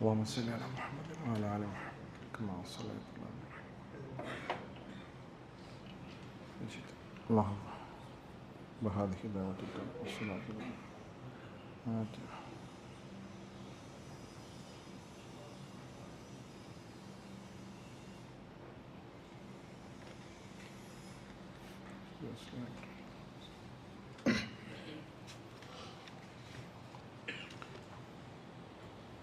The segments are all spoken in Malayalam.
اللهم صل على محمد وعلى آل محمد كما صليت على إبراهيم. اللهم بهذه دعوتك والصلاة آت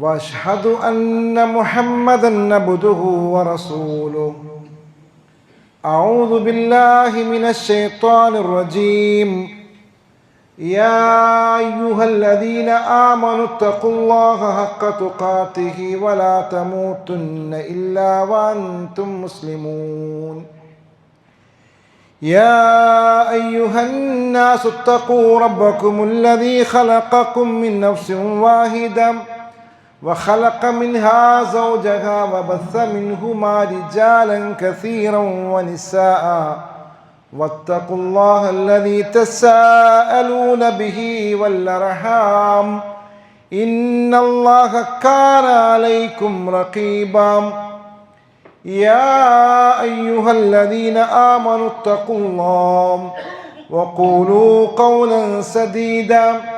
وأشهد أن محمدا عبده ورسوله. أعوذ بالله من الشيطان الرجيم. يا أيها الذين آمنوا اتقوا الله حق تقاته ولا تموتن إلا وأنتم مسلمون. يا أيها الناس اتقوا ربكم الذي خلقكم من نفس واحدة. وخلق منها زوجها وبث منهما رجالا كثيرا ونساء. واتقوا الله الذي تساءلون به والأرحام. إن الله كان عليكم رقيبا. يا أيها الذين آمنوا اتقوا الله وقولوا قولا سديدا.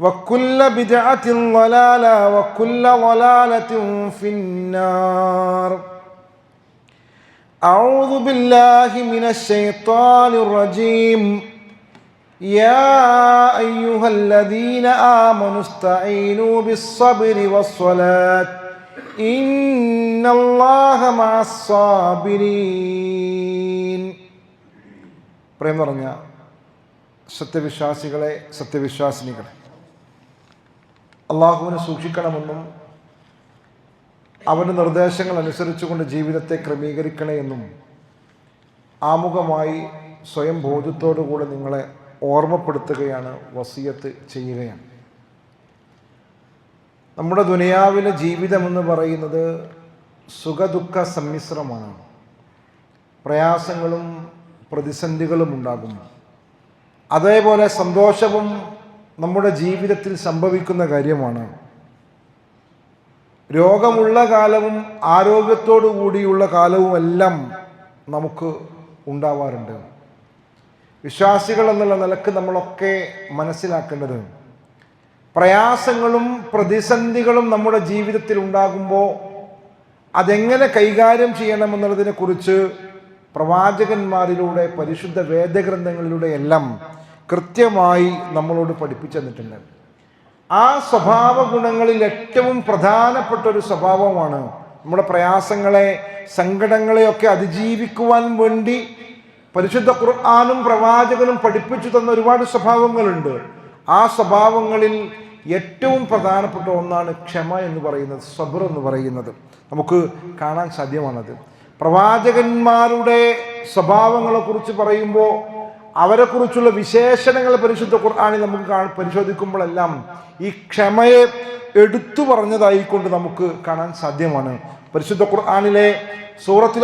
وكل بدعة ضلالة وكل ضلالة في النار أعوذ بالله من الشيطان الرجيم يا أيها الذين آمنوا استعينوا بالصبر والصلاة إن الله مع الصابرين പ്രേം പറഞ്ഞ സത്യവിശ്വാസികളെ സത്യവിശ്വാസിനികളെ അള്ളാഹുവിനെ സൂക്ഷിക്കണമെന്നും അവന്റെ നിർദ്ദേശങ്ങൾ അനുസരിച്ചുകൊണ്ട് ജീവിതത്തെ ക്രമീകരിക്കണമെന്നും ആമുഖമായി സ്വയം ബോധ്യത്തോടുകൂടെ നിങ്ങളെ ഓർമ്മപ്പെടുത്തുകയാണ് വസീയത്ത് ചെയ്യുകയാണ്. നമ്മുടെ ദുനിയാവിലെ ജീവിതമെന്ന് പറയുന്നത് സുഖദുഃഖ സമ്മിശ്രമാണ്. പ്രയാസങ്ങളും പ്രതിസന്ധികളും ഉണ്ടാകുന്നു അതേപോലെ സന്തോഷവും നമ്മുടെ ജീവിതത്തിൽ സംഭവിക്കുന്ന കാര്യമാണ്. രോഗമുള്ള കാലവും ആരോഗ്യത്തോടു കൂടിയുള്ള കാലവുമെല്ലാം നമുക്ക് ഉണ്ടാവാറുണ്ട്. വിശ്വാസികൾ എന്നുള്ള നിലയ്ക്ക് നമ്മളൊക്കെ മനസ്സിലാക്കേണ്ടത്. പ്രയാസങ്ങളും പ്രതിസന്ധികളും നമ്മുടെ ജീവിതത്തിൽ ഉണ്ടാകുമ്പോൾ അതെങ്ങനെ കൈകാര്യം ചെയ്യണമെന്നുള്ളതിനെക്കുറിച്ച് പ്രവാചകന്മാരിലൂടെ പരിശുദ്ധ വേദഗ്രന്ഥങ്ങളിലൂടെ എല്ലാം കൃത്യമായി നമ്മളോട് പഠിപ്പിച്ചു തന്നിട്ടുണ്ട്. ആ സ്വഭാവ ഗുണങ്ങളിൽ ഏറ്റവും പ്രധാനപ്പെട്ട ഒരു സ്വഭാവമാണ് നമ്മുടെ പ്രയാസങ്ങളെ സങ്കടങ്ങളെയൊക്കെ അതിജീവിക്കുവാൻ വേണ്ടി പരിശുദ്ധ ഖുർആാനും പ്രവാചകനും പഠിപ്പിച്ചു തന്ന ഒരുപാട് സ്വഭാവങ്ങളുണ്ട്. ആ സ്വഭാവങ്ങളിൽ ഏറ്റവും പ്രധാനപ്പെട്ട ഒന്നാണ് ക്ഷമ എന്ന് പറയുന്നത് സബർ എന്ന് പറയുന്നത്. നമുക്ക് കാണാൻ സാധ്യമാണത്. പ്രവാചകന്മാരുടെ സ്വഭാവങ്ങളെക്കുറിച്ച് പറയുമ്പോൾ അവരെക്കുറിച്ചുള്ള വിശേഷണങ്ങൾ പരിശുദ്ധ ഖുർആാനിൽ നമുക്ക് പരിശോധിക്കുമ്പോഴെല്ലാം ഈ ക്ഷമയെ എടുത്തു പറഞ്ഞതായിക്കൊണ്ട് നമുക്ക് കാണാൻ സാധ്യമാണ്. പരിശുദ്ധ ഖുർആാനിലെ സൂറത്തിൽ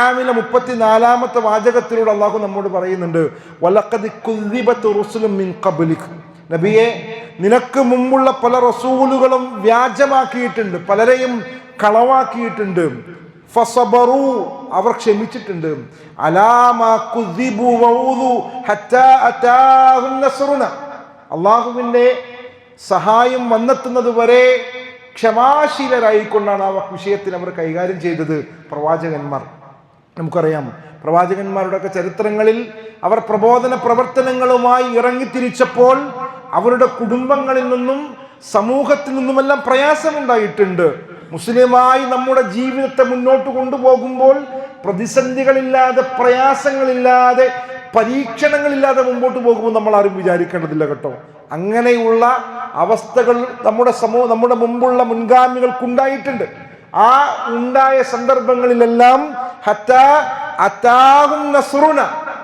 ആമിലെ മുപ്പത്തിനാലാമത്തെ വാചകത്തിലൂടെ അള്ളാഹു നമ്മോട് പറയുന്നുണ്ട് നബിയെ നിനക്ക് മുമ്പുള്ള പല റസൂലുകളും വ്യാജമാക്കിയിട്ടുണ്ട് പലരെയും കളവാക്കിയിട്ടുണ്ട്. ഫസബറു അവർ ക്ഷമിച്ചിട്ടുണ്ട്. അള്ളാഹുവിന്റെ സഹായം വന്നെത്തുന്നത് വരെ ക്ഷമാശീലരായിക്കൊണ്ടാണ് ആ വിഷയത്തിന് അവർ കൈകാര്യം ചെയ്തത് പ്രവാചകന്മാർ. നമുക്കറിയാം പ്രവാചകന്മാരുടെയൊക്കെ ചരിത്രങ്ങളിൽ അവർ പ്രബോധന പ്രവർത്തനങ്ങളുമായി ഇറങ്ങിത്തിരിച്ചപ്പോൾ അവരുടെ കുടുംബങ്ങളിൽ നിന്നും സമൂഹത്തിൽ നിന്നുമെല്ലാം പ്രയാസമുണ്ടായിട്ടുണ്ട്. മുസ്ലിമായി നമ്മുടെ ജീവിതത്തെ മുന്നോട്ട് കൊണ്ടുപോകുമ്പോൾ പ്രതിസന്ധികളില്ലാതെ പ്രയാസങ്ങളില്ലാതെ പരീക്ഷണങ്ങളില്ലാതെ മുമ്പോട്ട് പോകുമ്പോൾ നമ്മൾ ആരും വിചാരിക്കേണ്ടതില്ല കേട്ടോ. അങ്ങനെയുള്ള അവസ്ഥകൾ നമ്മുടെ സമൂഹ നമ്മുടെ മുമ്പുള്ള മുൻഗാമികൾക്കുണ്ടായിട്ടുണ്ട്. ആ ഉണ്ടായ സന്ദർഭങ്ങളിലെല്ലാം അത്താഹും നസറുന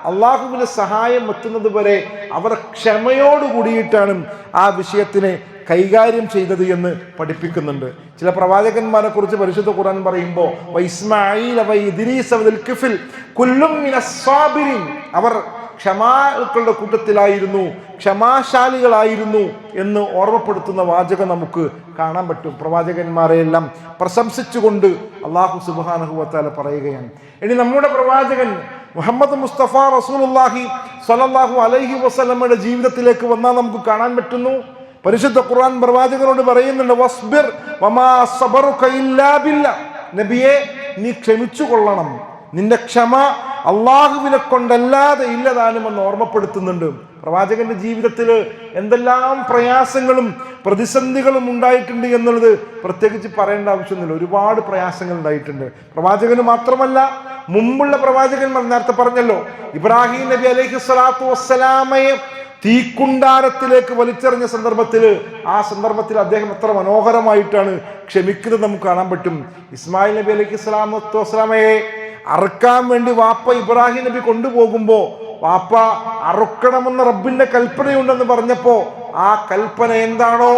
അള്ളാഹുവിന്റെ സഹായം എത്തുന്നത് വരെ അവർ ക്ഷമയോട് കൂടിയിട്ടാണ് ആ വിഷയത്തിനെ കൈകാര്യം ചെയ്തത് എന്ന് പഠിപ്പിക്കുന്നുണ്ട്. ചില പ്രവാചകന്മാരെ കുറിച്ച് പരിശുദ്ധ ഖുർആൻ പറയുമ്പോൾ. അവർ ക്ഷമാക്കളുടെ കൂട്ടത്തിലായിരുന്നു ക്ഷമാശാലികളായിരുന്നു എന്ന് ഓർമ്മപ്പെടുത്തുന്ന വാചകം നമുക്ക് കാണാൻ പറ്റും. പ്രവാചകന്മാരെയെല്ലാം പ്രശംസിച്ചുകൊണ്ട് അള്ളാഹു സുബാനഹുവത്താല പറയുകയാണ്. ഇനി നമ്മുടെ പ്രവാചകൻ മുഹമ്മദ് മുസ്തഫ റസൂലുള്ളാഹി സ്വല്ലല്ലാഹു അലൈഹി വസല്ലമയുടെ ജീവിതത്തിലേക്ക് വന്നാൽ നമുക്ക് കാണാൻ പറ്റുന്നു? പരിശുദ്ധ ഖുർആൻ പ്രവാചകനോട് പറയുന്നുണ്ട് വസ്ബിർ നബിയെ നീ ക്ഷമിച്ചു കൊള്ളണം. നിന്റെ ക്ഷമ അള്ളാഹുവിനെ കൊണ്ടല്ലാതെ ഇല്ലതാനും എന്ന് ഓർമ്മപ്പെടുത്തുന്നുണ്ട്. പ്രവാചകന്റെ ജീവിതത്തിൽ എന്തെല്ലാം പ്രയാസങ്ങളും പ്രതിസന്ധികളും ഉണ്ടായിട്ടുണ്ട് എന്നുള്ളത് പ്രത്യേകിച്ച് പറയേണ്ട ആവശ്യമൊന്നുമില്ല. ഒരുപാട് പ്രയാസങ്ങൾ ഉണ്ടായിട്ടുണ്ട്. പ്രവാചകന് മാത്രമല്ല മുമ്പുള്ള പ്രവാചകന്മാർ നേരത്തെ പറഞ്ഞല്ലോ ഇബ്രാഹിം നബി അലൈഹി സ്വലാത്തു വസ്സലാമയെ തീക്കുണ്ടാരത്തിലേക്ക് വലിച്ചെറിഞ്ഞ സന്ദർഭത്തിൽ ആ സന്ദർഭത്തിൽ അദ്ദേഹം എത്ര മനോഹരമായിട്ടാണ് ക്ഷമിക്കുന്നത് നമുക്ക് കാണാൻ പറ്റും. ഇസ്മായിൽ നബി അലൈഹി സ്വലാമത്തു വസ്സലാമയെ അറുക്കാൻ വേണ്ടി വാപ്പ ഇബ്രാഹിം നബി കൊണ്ടുപോകുമ്പോൾ വാപ്പ അറുക്കണമെന്ന റബ്ബിന്റെ കൽപ്പനയുണ്ടെന്ന് പറഞ്ഞപ്പോൾ ആ കൽപ്പന എന്താണോ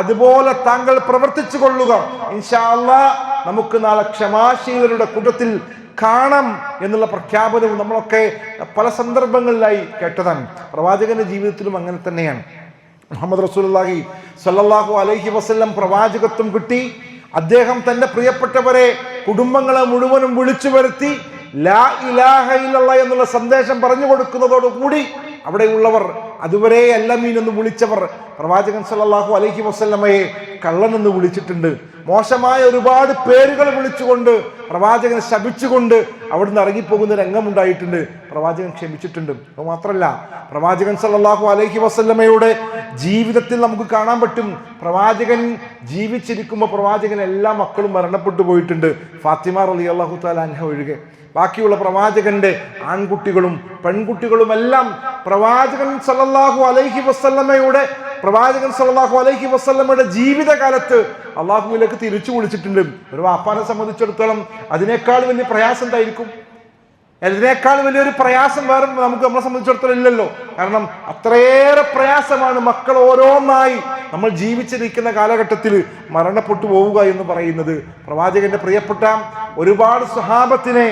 അതുപോലെ താങ്കൾ പ്രവർത്തിച്ചു കൊള്ളുക. ഇൻഷാല്ല നമുക്ക് നാളെ ക്ഷമാശീലരുടെ കൂട്ടത്തിൽ കാണാം എന്നുള്ള പ്രഖ്യാപനവും നമ്മളൊക്കെ പല സന്ദർഭങ്ങളിലായി കേട്ടതാണ്. പ്രവാചകന്റെ ജീവിതത്തിലും അങ്ങനെ തന്നെയാണ്. മുഹമ്മദ് റസൂലി സല്ലാഹു അലൈഹി വസല്ലം പ്രവാചകത്വം കിട്ടി. അദ്ദേഹം തന്റെ പ്രിയപ്പെട്ടവരെ കുടുംബങ്ങളെ മുഴുവനും വിളിച്ചു വരുത്തി ലാ ഇലാഹ ഇല്ലല്ലാഹ് എന്നുള്ള സന്ദേശം പറഞ്ഞു കൊടുക്കുന്നതോടുകൂടി അവിടെയുള്ളവർ അതുവരെ അല്ലമീൻ എന്ന് വിളിച്ചവർ. പ്രവാചകൻ സല്ലല്ലാഹു അലഹി വസല്ലമയെ കള്ളൻ എന്ന് വിളിച്ചിട്ടുണ്ട്. മോശമായ ഒരുപാട് പേരുകൾ വിളിച്ചുകൊണ്ട് പ്രവാചകനെ ശപിച്ചുകൊണ്ട് അവിടുന്ന് ഇറങ്ങിപ്പോകുന്ന രംഗമുണ്ടായിട്ടുണ്ട്. പ്രവാചകൻ ക്ഷമിച്ചിട്ടുണ്ട്. അത് മാത്രമല്ല പ്രവാചകൻ സല്ലാഹു അലൈഹി വസല്ലമയുടെ ജീവിതത്തിൽ നമുക്ക് കാണാൻ പറ്റും. പ്രവാചകൻ ജീവിച്ചിരിക്കുമ്പോൾ പ്രവാചകൻ എല്ലാ മക്കളും മരണപ്പെട്ടു പോയിട്ടുണ്ട്. ഫാത്തിമ റലി അള്ളാഹു താല അൻഹ ഒഴികെ. ബാക്കിയുള്ള പ്രവാചകന്റെ ആൺകുട്ടികളും പെൺകുട്ടികളുമെല്ലാം പ്രവാചകൻ സല്ലല്ലാഹു അലൈഹി വസല്ലമയുടെ പ്രവാചകൻ സല്ലല്ലാഹു അലൈഹി വസല്ലമയുടെ ജീവിതകാലത്ത് അള്ളാഹുവിലേക്ക് തിരിച്ചു വിളിച്ചിട്ടുണ്ട്. ഒരു വാപ്പാനെ സംബന്ധിച്ചിടത്തോളം അതിനേക്കാൾ വലിയ പ്രയാസം എന്തായിരിക്കും? അതിനേക്കാൾ വലിയൊരു പ്രയാസം വേറെ നമുക്ക് നമ്മളെ സംബന്ധിച്ചിടത്തോളം ഇല്ലല്ലോ. കാരണം അത്രയേറെ പ്രയാസമാണ് മക്കൾ ഓരോന്നായി നമ്മൾ ജീവിച്ചിരിക്കുന്ന കാലഘട്ടത്തിൽ മരണപ്പെട്ടു പോവുക എന്ന് പറയുന്നത്. പ്രവാചകന്റെ പ്രിയപ്പെട്ട ഒരുപാട് സ്വഹാബത്തിനെ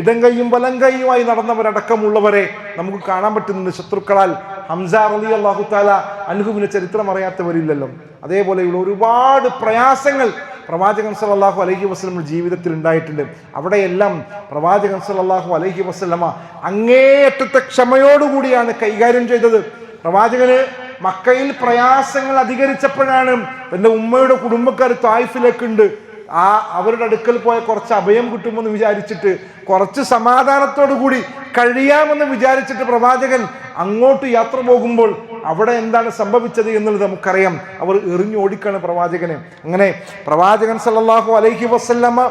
ഇടം കൈയും വലം കൈയുമായി നടന്നവരടക്കമുള്ളവരെ നമുക്ക് കാണാൻ പറ്റുന്നുണ്ട് ശത്രുക്കളാൽ. ഹംസ അലി അള്ളാഹു താല അൻഹുവിന്റെ ചരിത്രം അറിയാത്തവരില്ലല്ലോ. അതേപോലെയുള്ള ഒരുപാട് പ്രയാസങ്ങൾ പ്രവാചകൻ സല്ലല്ലാഹു അലഹി വസ്ലമ ജീവിതത്തിൽ ഉണ്ടായിട്ടുണ്ട്. അവിടെയെല്ലാം പ്രവാചകൻ സല്ലല്ലാഹു അലഹി വസല്ലമ അങ്ങേയറ്റത്തെ ക്ഷമയോടുകൂടിയാണ് കൈകാര്യം ചെയ്തത്. പ്രവാചകന് മക്കയിൽ പ്രയാസങ്ങൾ അധികരിച്ചപ്പോഴാണ് എന്റെ ഉമ്മയുടെ കുടുംബക്കാർ തായ്ഫിലേക്കുണ്ട്. ആ അവരുടെ അടുക്കൽ പോയ കുറച്ച് അഭയം കിട്ടുമെന്ന് വിചാരിച്ചിട്ട് കുറച്ച് സമാധാനത്തോടു കൂടി കഴിയാമെന്ന് വിചാരിച്ചിട്ട് പ്രവാചകൻ അങ്ങോട്ട് യാത്ര പോകുമ്പോൾ അവിടെ എന്താണ് സംഭവിച്ചത് എന്നുള്ളത് നമുക്കറിയാം. അവർ എറിഞ്ഞോടിക്കാണ് പ്രവാചകനെ. അങ്ങനെ പ്രവാചകൻ സല്ലാഹു അലൈഹി വസല്ലമ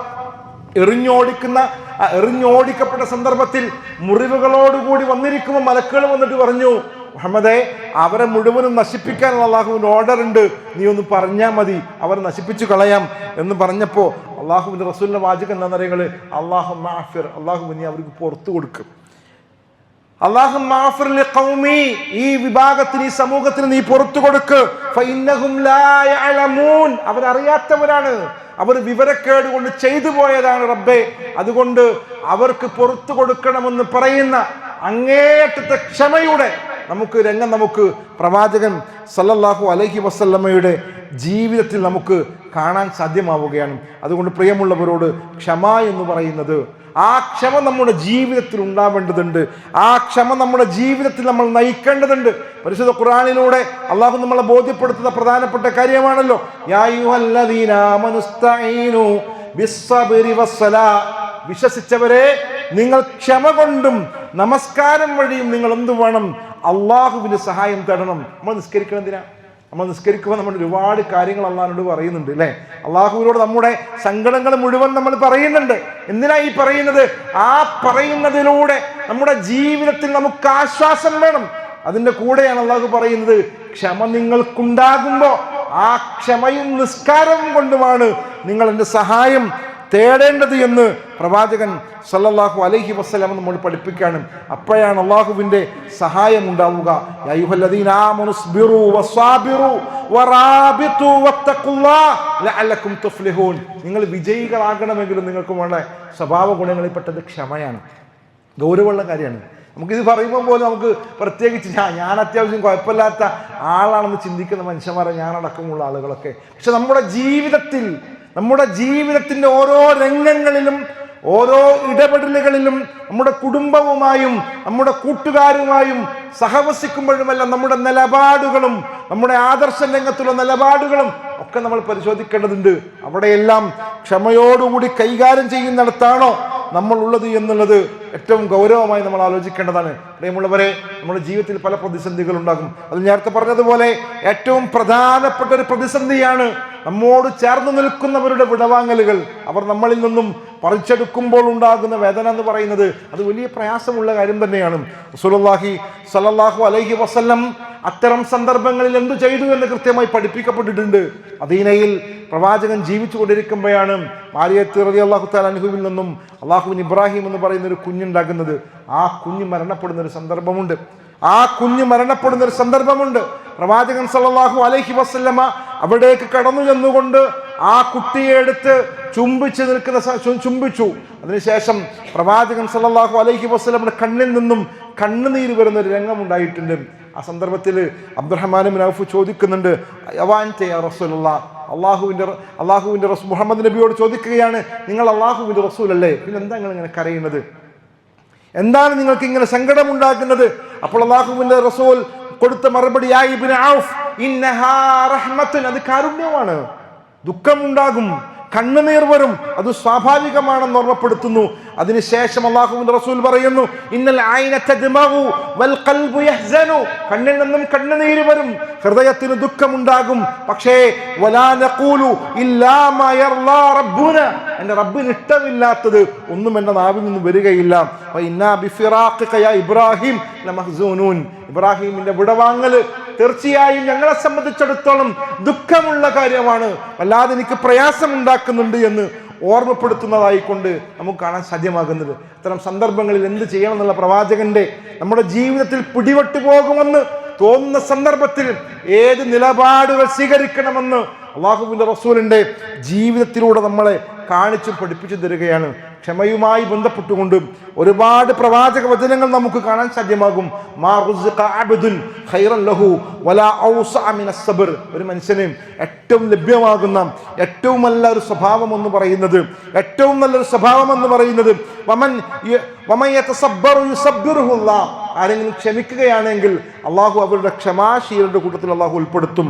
എറിഞ്ഞോടിക്കുന്ന എറിഞ്ഞോടിക്കപ്പെട്ട സന്ദർഭത്തിൽ മുറിവുകളോടുകൂടി വന്നിരിക്കുമ്പോൾ മലക്കുകൾ വന്നിട്ട് പറഞ്ഞു മുഹമ്മദെ അവരെ മുഴുവനും നശിപ്പിക്കാനുള്ള അള്ളാഹുവിന്റെ ഓർഡർ ഉണ്ട്. നീ ഒന്ന് പറഞ്ഞാൽ മതി. അവരെ നശിപ്പിച്ചു കളയാം എന്ന് പറഞ്ഞപ്പോൾ അള്ളാഹുവിന്റെ റസൂലിന്റെ വാചകം എന്താ പറയുക അള്ളാഹു മാഫിർ. അള്ളാഹു നീ അവർക്ക് പുറത്തു കൊടുക്കും. അള്ളാഹു മാഫിർ കൗമി ഈ വിഭാഗത്തിന് ഈ സമൂഹത്തിന് നീ പുറത്തു കൊടുക്ക്. അവരറിയാത്തവരാണ്. അവർ വിവരക്കേട് കൊണ്ട് ചെയ്തു പോയതാണ് റബ്ബെ. അതുകൊണ്ട് അവർക്ക് പുറത്തു കൊടുക്കണമെന്ന് പറയുന്ന അങ്ങേയറ്റത്തെ ക്ഷമയുടെ നമുക്ക് രംഗം നമുക്ക് പ്രവാചകൻ സല്ലല്ലാഹു അലഹി വസല്ലമ്മയുടെ ജീവിതത്തിൽ നമുക്ക് കാണാൻ സാധ്യമാവുകയാണ്. അതുകൊണ്ട് പ്രിയമുള്ളവരോട് ക്ഷമ എന്ന് പറയുന്നത് ആ ക്ഷമ നമ്മുടെ ജീവിതത്തിൽ ഉണ്ടാവേണ്ടതുണ്ട്. ആ ക്ഷമ നമ്മുടെ ജീവിതത്തിൽ നമ്മൾ നയിക്കേണ്ടതുണ്ട്. പരിശുദ്ധ ഖുറാനിലൂടെ അള്ളാഹു നമ്മളെ ബോധ്യപ്പെടുത്തുന്ന പ്രധാനപ്പെട്ട കാര്യമാണല്ലോ. വിശ്വസിച്ചവരെ നിങ്ങൾ ക്ഷമ കൊണ്ടും നമസ്കാരം വഴിയും നിങ്ങൾ എന്തു വേണം അള്ളാഹുവിന് സഹായം തേടണം നമ്മൾ നിസ്കരിക്കണം എന്തിനാ? നമ്മൾ നിസ്കരിക്കുമ്പോൾ നമ്മൾ ഒരുപാട് കാര്യങ്ങൾ അള്ളാഹിനോട് പറയുന്നുണ്ട് അല്ലേ അള്ളാഹുവിനോട് നമ്മുടെ സങ്കടങ്ങൾ മുഴുവൻ നമ്മൾ പറയുന്നുണ്ട്. എന്തിനാ ഈ പറയുന്നത്? ആ പറയുന്നതിലൂടെ നമ്മുടെ ജീവിതത്തിൽ നമുക്ക് ആശ്വാസം വേണം. അതിന്റെ കൂടെയാണ് അള്ളാഹു പറയുന്നത് ക്ഷമ നിങ്ങൾക്കുണ്ടാകുമ്പോൾ ആ ക്ഷമയും നിസ്കാരവും കൊണ്ടുമാണ് നിങ്ങൾ എന്റെ സഹായം തേടേണ്ടത് എന്ന് പ്രവാചകൻ സല്ലല്ലാഹു അലൈഹി വസ്സലാം നമ്മൾ പഠിപ്പിക്കുകയാണ്. അപ്പോഴാണ് അള്ളാഹുവിന്റെ സഹായം ഉണ്ടാവുക. നിങ്ങൾ വിജയികളാകണമെങ്കിലും നിങ്ങൾക്ക് വേണ്ട സ്വഭാവ ഗുണങ്ങളിൽപ്പെട്ടത് ക്ഷമയാണ്. ഗൗരവമുള്ള കാര്യമാണ്. നമുക്കിത് പറയുമ്പോൾ പോലും നമുക്ക് പ്രത്യേകിച്ച് ഞാൻ ഞാൻ അത്യാവശ്യം കുഴപ്പമില്ലാത്ത ആളാണെന്ന് ചിന്തിക്കുന്ന മനുഷ്യന്മാരെ ഞാനടക്കമുള്ള ആളുകളൊക്കെ. പക്ഷെ നമ്മുടെ ജീവിതത്തിൽ നമ്മുടെ ജീവിതത്തിന്റെ ഓരോ രംഗങ്ങളിലും ഓരോ ഇടപെടലുകളിലും നമ്മുടെ കുടുംബവുമായും നമ്മുടെ കൂട്ടുകാരുമായും സഹവസിക്കുമ്പോഴുമെല്ലാം നമ്മുടെ നിലപാടുകളും നമ്മുടെ ആദർശ രംഗത്തുള്ള നിലപാടുകളും ഒക്കെ നമ്മൾ പരിശോധിക്കേണ്ടതുണ്ട്. അവിടെയെല്ലാം ക്ഷമയോടുകൂടി കൈകാര്യം ചെയ്യുന്നിടത്താണോ നമ്മളുള്ളത് എന്നുള്ളത് ഏറ്റവും ഗൗരവമായി നമ്മൾ ആലോചിക്കേണ്ടതാണ്. പ്രിയമുള്ളവരെ നമ്മുടെ ജീവിതത്തിൽ പല പ്രതിസന്ധികൾ ഉണ്ടാകും. അത് നേരത്തെ പറഞ്ഞതുപോലെ ഏറ്റവും പ്രധാനപ്പെട്ട ഒരു പ്രതിസന്ധിയാണ് നമ്മോട് ചേർന്ന് നിൽക്കുന്നവരുടെ വിടവാങ്ങലുകൾ. അവർ നമ്മളിൽ നിന്നും പറിച്ചെടുക്കുമ്പോൾ ഉണ്ടാകുന്ന വേദന എന്ന് പറയുന്നത് അത് വലിയ പ്രയാസമുള്ള കാര്യം തന്നെയാണ്. സുലല്ലാഹി സലല്ലാഹു അലൈഹി വസല്ലം അത്തരം സന്ദർഭങ്ങളിൽ എന്തു ചെയ്തു എന്ന് കൃത്യമായി പഠിപ്പിക്കപ്പെട്ടിട്ടുണ്ട്. അദീനയിൽ പ്രവാചകൻ ജീവിച്ചു കൊണ്ടിരിക്കുമ്പോഴാണ് മാരിയത്ത് റതി അള്ളാഹു താലാൻഹുവിൽ നിന്നും അള്ളാഹുവിൻ ഇബ്രാഹിം എന്ന് പറയുന്ന ഒരു കുഞ്ഞുണ്ടാകുന്നത് ആ കുഞ്ഞ് മരണപ്പെടുന്ന ഒരു സന്ദർഭമുണ്ട്. ആ കുഞ്ഞ് മരണപ്പെടുന്ന ഒരു സന്ദർഭമുണ്ട്. പ്രവാചകൻ സല്ലാഹു അലൈഹി വസ്ല്ലമ അവിടേക്ക് കടന്നു ചെന്നുകൊണ്ട് ആ കുട്ടിയെ എടുത്ത് ചുംബിച്ച് നിൽക്കുന്ന ചുംബിച്ചു. അതിനുശേഷം പ്രവാചകൻ സല്ലാഹു അലൈഹി വസല്ലമയുടെ കണ്ണിൽ നിന്നും കണ്ണുനീര് വരുന്ന ഒരു രംഗം ഉണ്ടായിട്ടുണ്ട് ആ സന്ദർഭത്തിൽ അബ്ദുറഹ്മാനും നൌഫ് ചോദിക്കുന്നുണ്ട് അവാൻ റസൂലുള്ള അള്ളാഹുവിന്റെ അള്ളാഹുവിന്റെ റസ് മുഹമ്മദ് നബിയോട് ചോദിക്കുകയാണ് നിങ്ങൾ അള്ളാഹുവിന്റെ റസൂലല്ലേ? പിന്നെ എന്താ നിങ്ങൾ ഇങ്ങനെ കരയുന്നത്? എന്താണ് നിങ്ങൾക്ക് ഇങ്ങനെ സങ്കടമുണ്ടാക്കുന്നത്? അപ്പോൾ അള്ളാഹുവിന്റെ റസൂൽ കൊടുത്ത മറുപടി ആയി ഇബ്ന ഔഫ്, ഇന്നഹാ റഹ്മത്തുൻ." അത് കാരുണ്യമാണ്. ദുഃഖമുണ്ടാകും. കണ്ണുനീർ വരും. അത് സ്വാഭാവികമാണെന്ന് ഓർമ്മപ്പെടുത്തുന്നു. അതിനുശേഷം അള്ളാഹുവിന്റെ റസൂൽ പറയുന്നു ഇന്നൽ കണ്ണിൽ നിന്നും കണ്ണുനീര് വരും. ഹൃദയത്തിന് ദുഃഖമുണ്ടാകും. പക്ഷേ എന്റെ റബ്ബുന. ഇഷ്ടമില്ലാത്തത് ഒന്നും എന്റെ നാവിൽ നിന്ന് വരികയില്ല. ഇബ്രാഹിം ഇബ്രാഹിമിന്റെ വിടവാങ്ങൽ തീർച്ചയായും ഞങ്ങളെ സംബന്ധിച്ചിടത്തോളം ദുഃഖമുള്ള കാര്യമാണ്. വല്ലാതെ എനിക്ക് പ്രയാസം ഉണ്ടാക്കുന്നുണ്ട് എന്ന് ഓർമ്മപ്പെടുത്തുന്നതായിക്കൊണ്ട് നമുക്ക് കാണാൻ സാധ്യമാകുന്നത്. അത്തരം സന്ദർഭങ്ങളിൽ എന്ത് ചെയ്യണം എന്നുള്ള പ്രവാചകന്റെ നമ്മുടെ ജീവിതത്തിൽ പിടിപെട്ടു പോകുമെന്ന് തോന്നുന്ന സന്ദർഭത്തിൽ ഏത് നിലപാടുകൾ സ്വീകരിക്കണമെന്ന് അള്ളാഹുവിന്റെ റസൂലിന്റെ ജീവിതത്തിലൂടെ നമ്മളെ കാണിച്ചും പഠിപ്പിച്ചു തരികയാണ്. ക്ഷമയുമായി ബന്ധപ്പെട്ടുകൊണ്ട് ഒരുപാട് പ്രവാചക വചനങ്ങൾ നമുക്ക് കാണാൻ സാധ്യമാകും ഒരു മനുഷ്യന് ഏറ്റവും ലഭ്യമാകുന്ന ഏറ്റവും നല്ല ഒരു സ്വഭാവം എന്ന് പറയുന്നത് ഏറ്റവും നല്ലൊരു സ്വഭാവം എന്ന് പറയുന്നത് വമൻ വമൻ. ആരെങ്കിലും ക്ഷമിക്കുകയാണെങ്കിൽ അള്ളാഹു അവരുടെ ക്ഷമാശീലരുടെ കൂട്ടത്തിൽ അള്ളാഹു ഉൾപ്പെടുത്തും.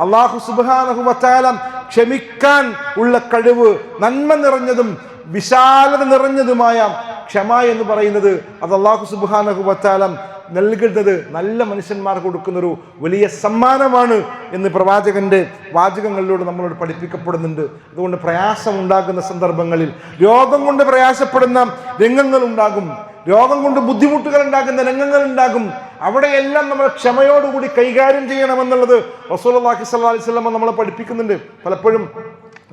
അള്ളാഹു സുബ്ഹാനഹു വതആല ക്ഷമിക്കാൻ ഉള്ള കഴിവ് നന്മ നിറഞ്ഞതും വിശാലത നിറഞ്ഞതുമായ ക്ഷമ എന്ന് പറയുന്നത് അത് അള്ളാഹു സുബ്ഹാനഹു വതആല നൽകുന്നത് നല്ല മനുഷ്യന്മാർക്ക് കൊടുക്കുന്ന ഒരു വലിയ സമ്മാനമാണ് എന്ന് പ്രവാചകന്റെ വാചകങ്ങളിലൂടെ നമ്മളോട് പഠിപ്പിക്കപ്പെടുന്നുണ്ട്. അതുകൊണ്ട് പ്രയാസം ഉണ്ടാകുന്ന സന്ദർഭങ്ങളിൽ രോഗം കൊണ്ട് പ്രയാസപ്പെടുന്ന രംഗങ്ങൾ ഉണ്ടാകും. രോഗം കൊണ്ട് ബുദ്ധിമുട്ടുകൾ ഉണ്ടാകുന്ന രംഗങ്ങൾ ഉണ്ടാകും. അവിടെയെല്ലാം നമ്മൾ ക്ഷമയോടുകൂടി കൈകാര്യം ചെയ്യണമെന്നുള്ളത് റസൂൽ അള്ളാഹി വസല്ലം നമ്മളെ പഠിപ്പിക്കുന്നുണ്ട്. പലപ്പോഴും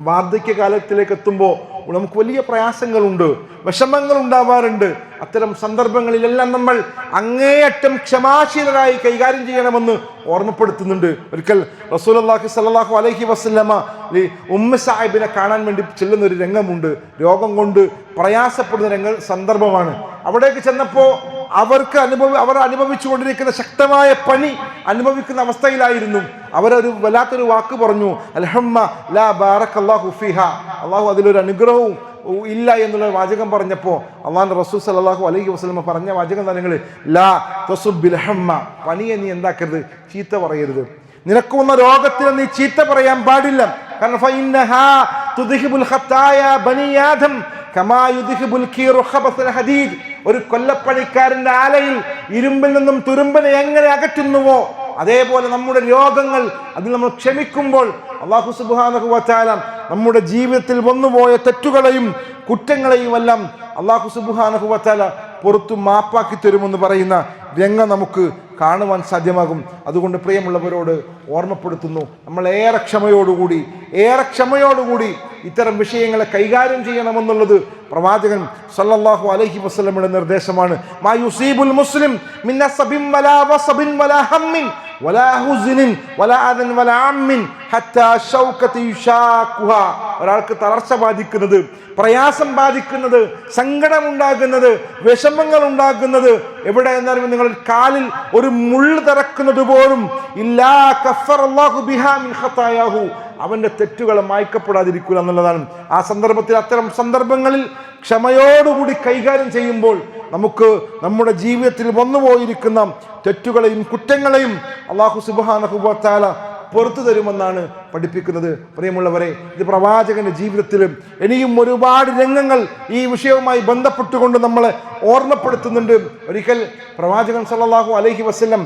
വാർദ്ധക്യകാലത്തിലേക്ക് എത്തുമ്പോൾ നമുക്ക് വലിയ പ്രയാസങ്ങളുണ്ട് വിഷമങ്ങൾ ഉണ്ടാവാറുണ്ട് അത്തരം സന്ദർഭങ്ങളിലെല്ലാം നമ്മൾ അങ്ങേയറ്റം ക്ഷമാശീലരായി കൈകാര്യം ചെയ്യണമെന്ന് ഓർമ്മപ്പെടുത്തുന്നുണ്ട്. ഒരിക്കൽ റസൂലി സല്ലാഹു അലഹി വസ്ലമ ഉമ്മ സാഹിബിനെ കാണാൻ വേണ്ടി ചെല്ലുന്ന ഒരു രംഗമുണ്ട്. രോഗം കൊണ്ട് പ്രയാസപ്പെടുന്ന രംഗ സന്ദർഭമാണ്. അവിടേക്ക് ചെന്നപ്പോൾ അവർക്ക് അനുഭവ അവർ അനുഭവിച്ചുകൊണ്ടിരിക്കുന്ന ശക്തമായ പണി അനുഭവിക്കുന്ന അവസ്ഥയിലായിരുന്നു. അവരൊരു വല്ലാത്തൊരു വാക്ക് പറഞ്ഞു അൽഹമ്മ ലാ ബാറക് അള്ളാഹു ഫിഹ. അള്ളാഹു അതിലൊരു അനുഗ്രഹവും ഇല്ല എന്നുള്ള വാചകം പറഞ്ഞപ്പോൾ അള്ളാൻ റസൂൽ സലാഹു അലൈഹി വസ്ലമ പറഞ്ഞ വാചകം നിങ്ങൾ ലാ തസുബിൽഹമ്മ പണിയെ നീ എന്താക്കരുത്? ചീത്ത പറയരുത്. നിനക്ക് വന്ന രോഗത്തിന് നീ ചീത്ത പറയാൻ പാടില്ല. കാരണം ഒരു കൊല്ലപ്പണിക്കാരന്റെ ആലയിൽ ഇരുമ്പിൽ നിന്നും തുരുമ്പിനെ എങ്ങനെ അകറ്റുന്നുവോ അതേപോലെ നമ്മുടെ രോഗങ്ങൾ അതിൽ നമ്മൾ ക്ഷമിക്കുമ്പോൾ അള്ളാഹു സുബാനഹു വച്ചാല നമ്മുടെ ജീവിതത്തിൽ വന്നുപോയ തെറ്റുകളെയും കുറ്റങ്ങളെയും എല്ലാം അള്ളാഹു സുബുഹാനഹുവാല പുറത്തു മാപ്പാക്കി തരുമെന്ന് പറയുന്ന രംഗം നമുക്ക് കാണുവാൻ സാധ്യമാകും. അതുകൊണ്ട് പ്രിയമുള്ളവരോട് ഓർമ്മപ്പെടുത്തുന്നു നമ്മൾ ഏറെ ക്ഷമയോടുകൂടി ഏറെ ക്ഷമയോടുകൂടി ഇത്തരം വിഷയങ്ങളെ കൈകാര്യം ചെയ്യണമെന്നുള്ളത് പ്രവാചകൻ സല്ലല്ലാഹു അലൈഹി വസ്ലമിയുടെ നിർദ്ദേശമാണ്. മുസ്ലിം വലാ ഹുസ്നിൻ വലാ അദൻ വലാ അമ്മിൻ ഹത്താ ശൗകതി يشاكها ഒരാൾക്ക് തളർച്ച ബാധിക്കുന്നത് പ്രയാസം ബാധിക്കുന്നത് സങ്കടമുണ്ടാകുന്നത് വിഷമങ്ങൾ ഉണ്ടാകുന്നത് എവിടെ എന്നറിയുമ്പോൾ നിങ്ങൾ കാലിൽ ഒരു മുള്ളു തറക്കുന്നത് പോലും ഇല്ലാ അവന്റെ തെറ്റുകൾ മായ്ക്കപ്പെടാതിരിക്കുക എന്നുള്ളതാണ്. ആ സന്ദർഭത്തിൽ അത്തരം സന്ദർഭങ്ങളിൽ ക്ഷമയോടുകൂടി കൈകാര്യം ചെയ്യുമ്പോൾ നമുക്ക് നമ്മുടെ ജീവിതത്തിൽ വന്നുപോയിരിക്കുന്ന തെറ്റുകളെയും കുറ്റങ്ങളെയും അള്ളാഹു സുബാനഹുബത്താല പുറത്തു തരുമെന്നാണ് പഠിപ്പിക്കുന്നത്. പ്രിയമുള്ളവരെ ഇത് പ്രവാചകന്റെ ജീവിതത്തിലും ഇനിയും ഒരുപാട് രംഗങ്ങൾ ഈ വിഷയവുമായി ബന്ധപ്പെട്ടുകൊണ്ട് നമ്മളെ ഓർമ്മപ്പെടുത്തുന്നുണ്ട്. ഒരിക്കൽ പ്രവാചകൻ സല്ലല്ലാഹു അലഹി വസല്ലം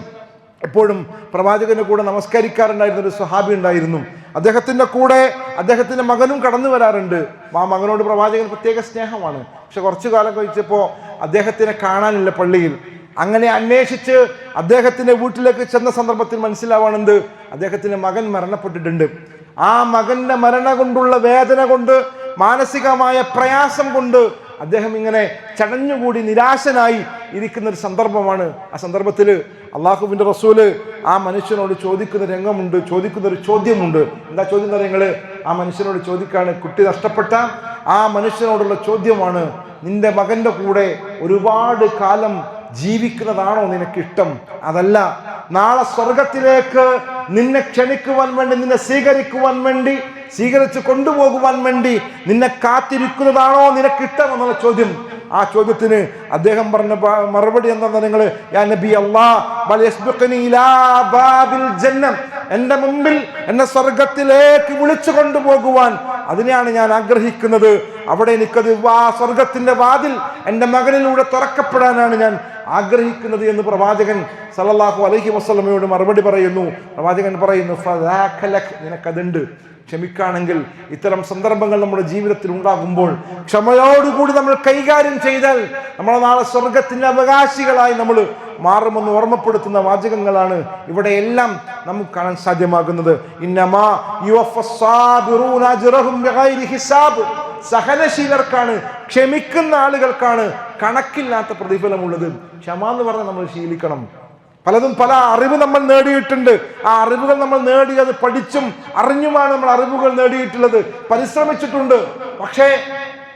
എപ്പോഴും പ്രവാചകന്റെ കൂടെ നമസ്കരിക്കാറുണ്ടായിരുന്ന ഒരു സ്വഹാബി ഉണ്ടായിരുന്നു. അദ്ദേഹത്തിന്റെ കൂടെ അദ്ദേഹത്തിന്റെ മകനും കടന്നു വരാറുണ്ട്. ആ മകനോട് പ്രവാചകൻ പ്രത്യേക സ്നേഹമാണ്. പക്ഷെ കുറച്ചു കാലം കഴിച്ചപ്പോൾ അദ്ദേഹത്തിനെ കാണാനില്ല പള്ളിയിൽ. അങ്ങനെ അന്വേഷിച്ച് അദ്ദേഹത്തിന്റെ വീട്ടിലേക്ക് ചെന്ന സന്ദർഭത്തിൽ മനസ്സിലാവാണെന്ത് അദ്ദേഹത്തിന്റെ മകൻ മരണപ്പെട്ടിട്ടുണ്ട്. ആ മകന്റെ മരണ കൊണ്ടുള്ള വേദന കൊണ്ട് മാനസികമായ പ്രയാസം കൊണ്ട് അദ്ദേഹം ഇങ്ങനെ ചടഞ്ഞുകൂടി നിരാശനായി ഇരിക്കുന്ന ഒരു സന്ദർഭമാണ്. ആ സന്ദർഭത്തിൽ അള്ളാഹുവിന്റെ റസൂൽ ആ മനുഷ്യനോട് ചോദിക്കുന്ന രംഗമുണ്ട് ചോദിക്കുന്ന ഒരു ചോദ്യമുണ്ട്. എന്താ ചോദ്യം നിങ്ങൾ ആ മനുഷ്യനോട് ചോദിക്കാണ് കുട്ടി നഷ്ടപ്പെട്ട? ആ മനുഷ്യനോടുള്ള ചോദ്യമാണ് നിന്റെ മകന്റെ കൂടെ ഒരുപാട് കാലം ജീവിക്കുന്നതാണോ നിനക്ക് ഇഷ്ടം അതല്ല നാളെ സ്വർഗത്തിലേക്ക് നിന്നെ ക്ഷണിക്കുവാൻ വേണ്ടി നിന്നെ സ്വീകരിക്കുവാൻ വേണ്ടി സ്വീകരിച്ച് കൊണ്ടുപോകുവാൻ വേണ്ടി നിന്നെ കാത്തിരിക്കുന്നതാണോ നിനക്ക് ഇഷ്ടം എന്നുള്ള ചോദ്യം. ആ ചോദ്യത്തിന് അദ്ദേഹം പറഞ്ഞ മറുപടി എന്താ നിങ്ങൾ നബി ജന്നം. എന്റെ മുമ്പിൽ എന്നെ സ്വർഗത്തിലേക്ക് വിളിച്ചു കൊണ്ടുപോകുവാൻ അതിനെയാണ് ഞാൻ ആഗ്രഹിക്കുന്നത്. അവിടെ എനിക്കത് ആ സ്വർഗത്തിന്റെ വാതിൽ എന്റെ മകനിലൂടെ തുറക്കപ്പെടാനാണ് ഞാൻ ആഗ്രഹിക്കുന്നത് എന്ന് പ്രവാചകൻ സല്ലല്ലാഹു അലൈഹി വസല്ലമയോട് മറുപടി പറയുന്നു. പ്രവാചകൻ പറയുന്നു. നിനക്കതുണ്ട്. ക്ഷമിക്കുകയാണെങ്കിൽ ഇത്തരം സന്ദർഭങ്ങൾ നമ്മുടെ ജീവിതത്തിൽ ഉണ്ടാകുമ്പോൾ ക്ഷമയോടുകൂടി നമ്മൾ കൈകാര്യം ചെയ്താൽ നമ്മളെ നാളെ സ്വർഗത്തിന്റെ അവകാശികളായി നമ്മൾ മാറുമെന്ന് ഓർമ്മപ്പെടുത്തുന്ന വാചകങ്ങളാണ് ഇവിടെ എല്ലാം നമുക്ക് കാണാൻ സാധ്യമാകുന്നത്. സഹനശീലർക്കാണ് ക്ഷമിക്കുന്ന ആളുകൾക്കാണ് കണക്കില്ലാത്ത പ്രതിഫലമുള്ളത്. ക്ഷമ എന്ന് പറഞ്ഞാൽ നമ്മൾ ശീലിക്കണം. പലതും പല അറിവ് നമ്മൾ നേടിയിട്ടുണ്ട്. ആ അറിവുകൾ നമ്മൾ നേടിയത് പഠിച്ചും അറിഞ്ഞുമാണ് നമ്മൾ അറിവുകൾ നേടിയിട്ടുള്ളത്. പരിശ്രമിച്ചിട്ടുണ്ട്. പക്ഷേ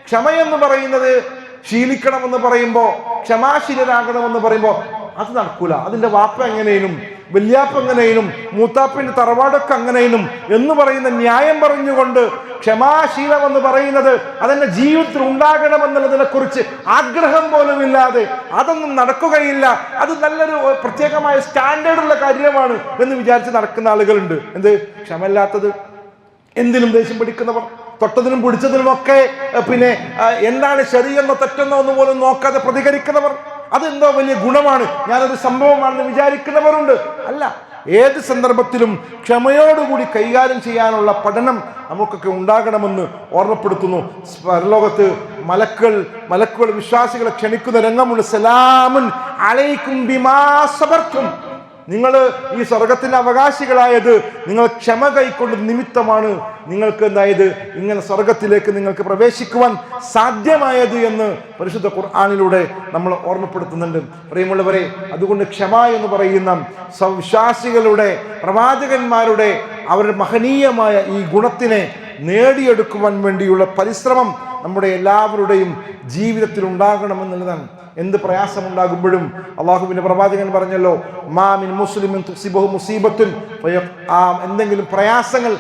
ക്ഷമയെന്ന് പറയുന്നത് ശീലിക്കണമെന്ന് പറയുമ്പോൾ ക്ഷമാശീലരാകണമെന്ന് പറയുമ്പോൾ അത് നടക്കൂല. അതിന്റെ വാപ്പ എങ്ങനെയും വല്യാപ്പ എങ്ങനെയും മൂത്താപ്പിന്റെ തറവാടൊക്കെ അങ്ങനെയും എന്ന് പറയുന്ന ന്യായം പറഞ്ഞുകൊണ്ട് ക്ഷമാശീലം എന്ന് പറയുന്നത് അതെന്നെ ജീവിതത്തിൽ ഉണ്ടാകണമെന്നുള്ളതിനെ കുറിച്ച് ആഗ്രഹം പോലും ഇല്ലാതെ അതൊന്നും നടക്കുകയില്ല. അത് നല്ലൊരു പ്രത്യേകമായ സ്റ്റാൻഡേർഡുള്ള കാര്യമാണ് എന്ന് വിചാരിച്ച് നടക്കുന്ന ആളുകളുണ്ട്. എന്ത്? ക്ഷമല്ലാത്തത് എന്തിനും ദേഷ്യം പിടിക്കുന്നവർ തൊട്ടതിനും പിടിച്ചതിനും ഒക്കെ പിന്നെ എന്താണ് ശരിയെന്നോ തെറ്റെന്നോ ഒന്നുപോലും നോക്കാതെ പ്രതികരിക്കുന്നവർ. അതെന്തോ വലിയ ഗുണമാണ്. ഞാനൊരു സംഭവമാണെന്ന് വിചാരിക്കുന്നവരുണ്ട്. അല്ല ഏത് സന്ദർഭത്തിലും ക്ഷമയോടുകൂടി കൈകാര്യം ചെയ്യാനുള്ള പഠനം നമുക്കൊക്കെ ഉണ്ടാകണമെന്ന് ഓർമ്മപ്പെടുത്തുന്നു. പരലോകത്ത് മലക്കൾ മലക്കുകൾ വിശ്വാസികളെ ക്ഷണിക്കുന്ന രംഗമുണ്ട്. സലാമുൻ അലൈക്കും ബിമാ സബർത്തും. നിങ്ങൾ ഈ സ്വർഗത്തിന്റെ അവകാശികളായത് നിങ്ങൾ ക്ഷമ കൈക്കൊണ്ട് നിമിത്തമാണ് നിങ്ങൾക്ക് എന്തായത് ഇങ്ങനെ സ്വർഗത്തിലേക്ക് നിങ്ങൾക്ക് പ്രവേശിക്കുവാൻ സാധ്യമായത് എന്ന് പരിശുദ്ധ ഖുർആാനിലൂടെ നമ്മൾ ഓർമ്മപ്പെടുത്തുന്നുണ്ട്. പ്രിയമുള്ളവരെ അതുകൊണ്ട് ക്ഷമ എന്ന് പറയുന്ന സവിശ്വാസികളുടെ പ്രവാചകന്മാരുടെ അവരുടെ മഹനീയമായ ഈ ഗുണത്തിനെ നേടിയെടുക്കുവാൻ വേണ്ടിയുള്ള പരിശ്രമം നമ്മുടെ എല്ലാവരുടെയും ജീവിതത്തിൽ ഉണ്ടാകണമെന്നുള്ളതാണ്. എന്ത് പ്രയാസമുണ്ടാകുമ്പോഴും അള്ളാഹുവിന്റെ പ്രവാചകൻ പറഞ്ഞല്ലോ മാമിൻ മുസ്ലിമിൻ തുസിബഹു മുസീബത്തുൻ ആ എന്തെങ്കിലും പ്രയാസങ്ങൾ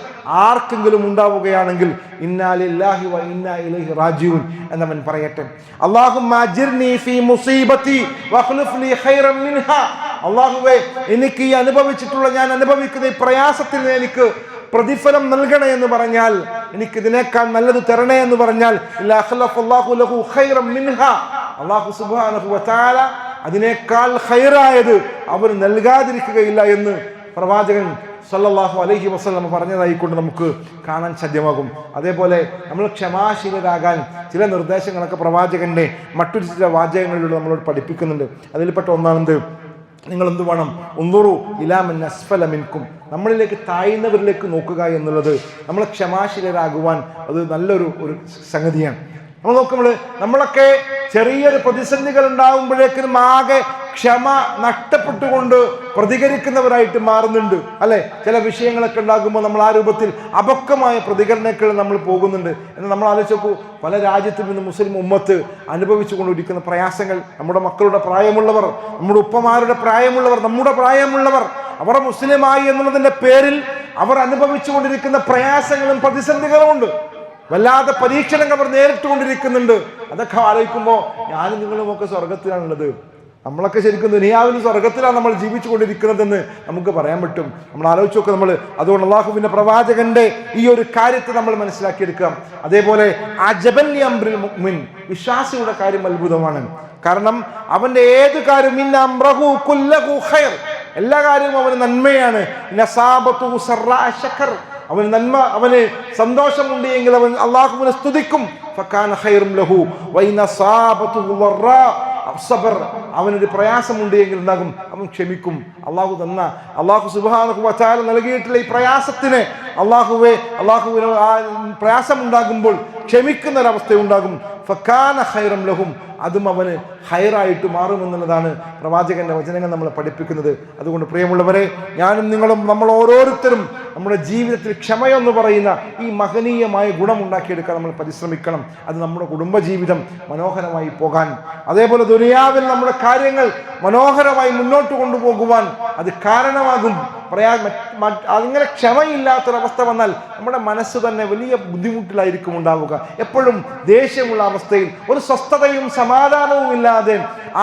ആർക്കെങ്കിലും ഉണ്ടാവുകയാണെങ്കിൽ ഇന്നാലില്ലാഹി വ ഇന്നാ ഇലൈഹി റാജിഊൻ എന്നവൻ പറയട്ടെ. അല്ലാഹുമ്മ അജിർനി ഫീ മുസീബത്തി വഖ്ലുഫ് ലി ഖൈറൻ മിൻഹാ. അല്ലാഹുവേ എനിക്ക് ഈ അനുഭവിച്ചിട്ടുള്ള ഞാൻ അനുഭവിക്കുന്ന ഈ പ്രയാസത്തിൽ എനിക്ക് പ്രതിഫലം നൽകണേ എന്ന് പറഞ്ഞാൽ എനിക്ക് ഇതിനേക്കാൾ നല്ലത് തരണേ എന്ന് പറഞ്ഞാൽ അള്ളാഹു സുബ്ഹാനഹു വ അതിനേക്കാൾ ഹൈറായത് അവർ നൽകാതിരിക്കുകയില്ല എന്ന് പ്രവാചകൻ സല്ലല്ലാഹു അലൈഹി വസല്ലം പറഞ്ഞതായിക്കൊണ്ട് നമുക്ക് കാണാൻ സാധ്യമാകും. അതേപോലെ നമ്മൾ ക്ഷമാശീലരാകാൻ ചില നിർദ്ദേശങ്ങളൊക്കെ പ്രവാചകന്റെ മറ്റൊരു ചില വാചകങ്ങളിലൂടെ നമ്മളോട് പഠിപ്പിക്കുന്നുണ്ട്. അതിൽപ്പെട്ട ഒന്നാണെന്ത്? നിങ്ങൾ എന്ത് വേണം ഒന്നുറു ഇലാമൻ അസ്ഫലമിൻകും നമ്മളിലേക്ക് താഴ്ന്നവരിലേക്ക് നോക്കുക എന്നുള്ളത് നമ്മളെ ക്ഷമാശീലരാകുവാൻ അത് നല്ലൊരു ഒരു സംഗതിയാണ്. നമ്മൾ നോക്കുമ്പോൾ നമ്മളൊക്കെ ചെറിയൊരു പ്രതിസന്ധികൾ ഉണ്ടാകുമ്പോഴേക്കും ആകെ ക്ഷമ നഷ്ടപ്പെട്ടുകൊണ്ട് പ്രതികരിക്കുന്നവരായിട്ട് മാറുന്നുണ്ട് അല്ലെ? ചില വിഷയങ്ങളൊക്കെ ഉണ്ടാകുമ്പോൾ നമ്മൾ ആ രൂപത്തിൽ അപക്വമായ പ്രതികരണങ്ങൾ നമ്മൾ പോകുന്നുണ്ട്. എന്ന് നമ്മൾ ആലോചിച്ച് പല രാജ്യത്തും ഇന്ന് മുസ്ലിം ഉമ്മത്ത് അനുഭവിച്ചു കൊണ്ടിരിക്കുന്ന പ്രയാസങ്ങൾ നമ്മുടെ മക്കളുടെ പ്രായമുള്ളവർ നമ്മുടെ ഉപ്പമാരുടെ പ്രായമുള്ളവർ നമ്മുടെ പ്രായമുള്ളവർ അവർ മുസ്ലിമായി എന്നുള്ളതിന്റെ പേരിൽ അവർ അനുഭവിച്ചു കൊണ്ടിരിക്കുന്ന പ്രയാസങ്ങളും പ്രതിസന്ധികളും ഉണ്ട് വല്ലാതെ പരീക്ഷണങ്ങൾ അവർ നേരിട്ടുകൊണ്ടിരിക്കുന്നുണ്ട്. അതൊക്കെ ആലോചിക്കുമ്പോൾ ഞാനും നിങ്ങളും ഒക്കെ സ്വർഗത്തിലാണുള്ളത്. നമ്മളൊക്കെ ശരിക്കും ദുനിയാവിന് സ്വർഗത്തിലാണ് നമ്മൾ ജീവിച്ചു കൊണ്ടിരിക്കുന്നതെന്ന് നമുക്ക് പറയാൻ പറ്റും. നമ്മൾ ആലോചിച്ച് നോക്കുക നമ്മൾ അതുകൊണ്ട് അള്ളാഹുവിന്റെ പ്രവാചകന്റെ ഈ ഒരു കാര്യത്തെ നമ്മൾ മനസ്സിലാക്കിയെടുക്കാം. അതേപോലെ ആ ജബന്യ അംബ്രിൽ മുഅ്മിൻ വിശ്വാസിയുടെ കാര്യം അത്ഭുതമാണ്. കാരണം അവന്റെ ഏത് കാര്യം എല്ലാ കാര്യവും അവന് നന്മയാണ്. അവന് നന്മ അവന് സന്തോഷമുണ്ട് എങ്കിൽ അവൻ അള്ളാഹുവിനെ സ്തുതിക്കും. ലഹു. അവനൊരു പ്രയാസമുണ്ട് എങ്കിൽ എന്താകും? അവൻ ക്ഷമിക്കും. അള്ളാഹു തന്ന അള്ളാഹു സുബാനഹു വച്ചാൽ നൽകിയിട്ടുള്ള ഈ പ്രയാസത്തിന് അള്ളാഹുവെ അള്ളാഹുവിന് ആ പ്രയാസം ഉണ്ടാകുമ്പോൾ ക്ഷമിക്കുന്ന ഒരവസ്ഥ ഉണ്ടാകും ഫക്കാന ഹൈറം ലഹും. അതും അവന് ഹൈറായിട്ട് മാറുമെന്നുള്ളതാണ് പ്രവാചകന്റെ വചനങ്ങൾ നമ്മളെ പഠിപ്പിക്കുന്നത്. അതുകൊണ്ട് പ്രിയമുള്ളവരെ ഞാനും നിങ്ങളും നമ്മൾ ഓരോരുത്തരും നമ്മുടെ ജീവിതത്തിൽ ക്ഷമയെന്ന് പറയുന്ന ഈ മഹനീയമായ ഗുണം ഉണ്ടാക്കിയെടുക്കാൻ നമ്മൾ പരിശ്രമിക്കണം. അത് നമ്മുടെ കുടുംബജീവിതം മനോഹരമായി പോകാൻ. അതേപോലെ ദുനിയാവിൽ നമ്മുടെ കാര്യങ്ങൾ മനോഹരമായി മുന്നോട്ട് കൊണ്ടുപോകുവാൻ അത് കാരണമാകും. പറയാ അങ്ങനെ മറ്റ് ക്ഷമയില്ലാത്തൊരവസ്ഥ വന്നാൽ നമ്മുടെ മനസ്സ് തന്നെ വലിയ ബുദ്ധിമുട്ടിലായിരിക്കും ഉണ്ടാവുക. എപ്പോഴും ദേഷ്യമുള്ള അവസ്ഥയിൽ ഒരു സ്വസ്ഥതയും സമാധാനവും ഇല്ലാതെ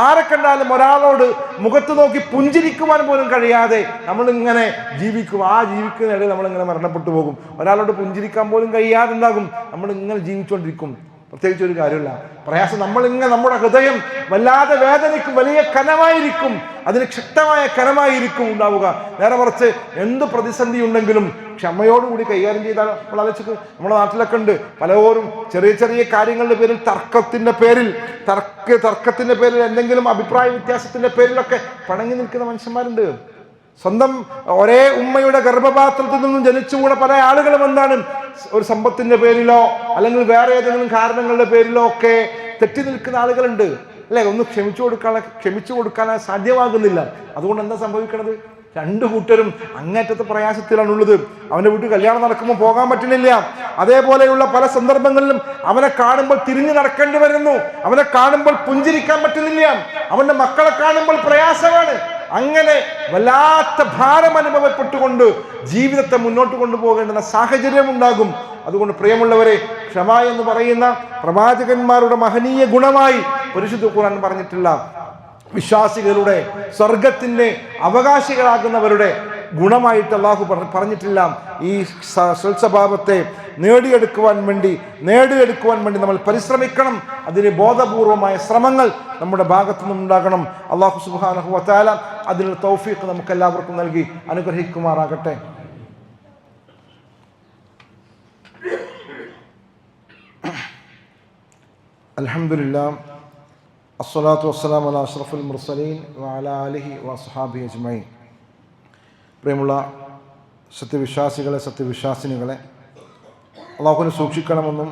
ആരെ കണ്ടാലും ഒരാളോട് മുഖത്ത് നോക്കി പുഞ്ചിരിക്കുവാൻ പോലും കഴിയാതെ നമ്മളിങ്ങനെ ജീവിക്കും ആ ജീവിക്കുന്നതിനിടയിൽ നമ്മളിങ്ങനെ മരണപ്പെട്ടു പോകും. ഒരാളോട് പുഞ്ചിരിക്കാൻ പോലും കഴിയാതെ ഉണ്ടാകും നമ്മളിങ്ങനെ ജീവിച്ചുകൊണ്ടിരിക്കും. പ്രത്യേകിച്ച് ഒരു കാര്യമില്ല. പ്രയാസം നമ്മളിങ്ങനെ നമ്മുടെ ഹൃദയം വല്ലാതെ വേദനയ്ക്കും വലിയ കനമായിരിക്കും. അതിന് ശക്തമായ കനമായിരിക്കും ഉണ്ടാവുക. നേരെ മറിച്ച് എന്ത് പ്രതിസന്ധി ഉണ്ടെങ്കിലും ക്ഷമയോടുകൂടി കൈകാര്യം ചെയ്താൽ നമ്മൾ ആലോചിച്ച് നമ്മുടെ നാട്ടിലൊക്കെ ഉണ്ട്. പലപ്പോഴും ചെറിയ ചെറിയ കാര്യങ്ങളുടെ പേരിൽ തർക്കത്തിന്റെ പേരിൽ തർക്ക തർക്കത്തിന്റെ പേരിൽ എന്തെങ്കിലും അഭിപ്രായ വ്യത്യാസത്തിന്റെ പേരിലൊക്കെ പണങ്ങി നിൽക്കുന്ന മനുഷ്യന്മാരുണ്ട്. സ്വന്തം ഒരേ ഉമ്മയുടെ ഗർഭപാത്രത്തിൽ നിന്നും ജനിച്ചുകൂടെ പല ആളുകളും എന്താണ് ഒരു സമ്പത്തിന്റെ പേരിലോ അല്ലെങ്കിൽ വേറെ ഏതെങ്കിലും കാരണങ്ങളുടെ പേരിലോ ഒക്കെ തെറ്റി നിൽക്കുന്ന ആളുകളുണ്ട്. അല്ലെ? ഒന്ന് ക്ഷമിച്ചു കൊടുക്കാൻ ക്ഷമിച്ചു കൊടുക്കാൻ സാധ്യമാകുന്നില്ല. അതുകൊണ്ട് എന്താ സംഭവിക്കണത്? രണ്ടു കൂട്ടരും അങ്ങേറ്റത്തെ പ്രയാസത്തിലാണുള്ളത്. അവന്റെ വീട്ടിൽ കല്യാണം നടക്കുമ്പോൾ പോകാൻ പറ്റുന്നില്ല. അതേപോലെയുള്ള പല സന്ദർഭങ്ങളിലും അവനെ കാണുമ്പോൾ തിരിഞ്ഞു നടക്കേണ്ടി വരുന്നു. അവനെ കാണുമ്പോൾ പുഞ്ചിരിക്കാൻ പറ്റുന്നില്ല. അവന്റെ മക്കളെ കാണുമ്പോൾ പ്രയാസമാണ്. അങ്ങനെ വല്ലാത്ത ഭാരം അനുഭവപ്പെട്ടുകൊണ്ട് ജീവിതത്തെ മുന്നോട്ട് കൊണ്ടുപോകേണ്ടുന്ന സാഹചര്യം ഉണ്ടാകും അതുകൊണ്ട് പ്രിയമുള്ളവരെ ക്ഷമ എന്ന് പറയുന്ന പ്രവാചകന്മാരുടെ മഹനീയ ഗുണമായി പരിശുദ്ധ ഖുർആൻ പറഞ്ഞിട്ടുള്ള വിശ്വാസികളുടെ സ്വർഗത്തിന്റെ അവകാശികളാകുന്നവരുടെ ഗുണമായിട്ട് അള്ളാഹു പറഞ്ഞിട്ടില്ല ഈ സ്വൽസ്വഭാവത്തെ നേടിയെടുക്കുവാൻ വേണ്ടി നേടിയെടുക്കുവാൻ വേണ്ടി നമ്മൾ പരിശ്രമിക്കണം. അതിന് ബോധപൂർവമായ ശ്രമങ്ങൾ നമ്മുടെ ഭാഗത്തു നിന്നുണ്ടാകണം. അള്ളാഹു സുബാനഹു വത്താല അതിനുള്ള തൗഫീഖ് നമുക്ക് എല്ലാവർക്കും നൽകി അനുഗ്രഹിക്കുമാറാകട്ടെ. അലഹമുല്ലാം അസ്സലാത്തു വസ്സലാം അല അഷ്റഫുൽ മുർസലീൻ വഅല അലഹി വസ്ഹാബി അജ്മഈൻ. പ്രിയമുള്ള സത്യവിശ്വാസികളെ സത്യവിശ്വാസിനികളെ അള്ളാഹുവിനെ സൂക്ഷിക്കണമെന്നും